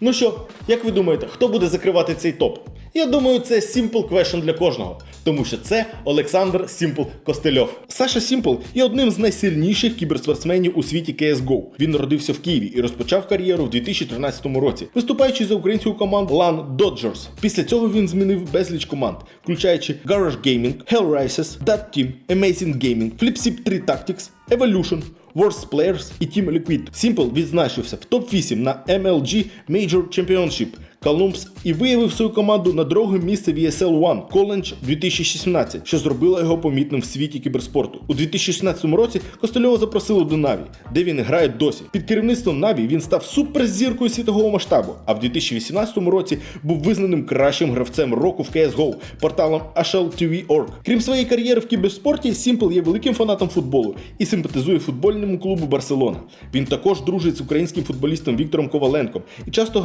Ну що, як ви думаєте, хто буде закривати цей топ? Я думаю, це Simple Question для кожного, тому що це Олександр Сімпл Костельов. Саша Сімпл є одним з найсильніших кіберспортсменів у світі CSGO. Він народився в Києві і розпочав кар'єру в 2013 році, виступаючи за українську команду LAN Dodgers. Після цього він змінив безліч команд, включаючи Garage Gaming, Hellraisers, Dot Team, Amazing Gaming, Flipsip 3 Tactics, Evolution, Worst Players і Team Liquid. Simple відзначився в топ-8 на MLG Major Championship Columns і виявив свою команду на друге місце в ESL One Challenge 2016, що зробило його помітним в світі кіберспорту. У 2016 році Костельова запросили до Наві, де він грає досі. Під керівництвом Наві він став суперзіркою світового масштабу, а в 2018 році був визнаним кращим гравцем року в CSGO порталом HLTV.org. Крім своєї кар'єри в кіберспорті, Simple є великим фанатом футболу і симпатизує футбольному клубу Барселона. Він також дружить з українським футболістом Віктором Коваленком і часто грає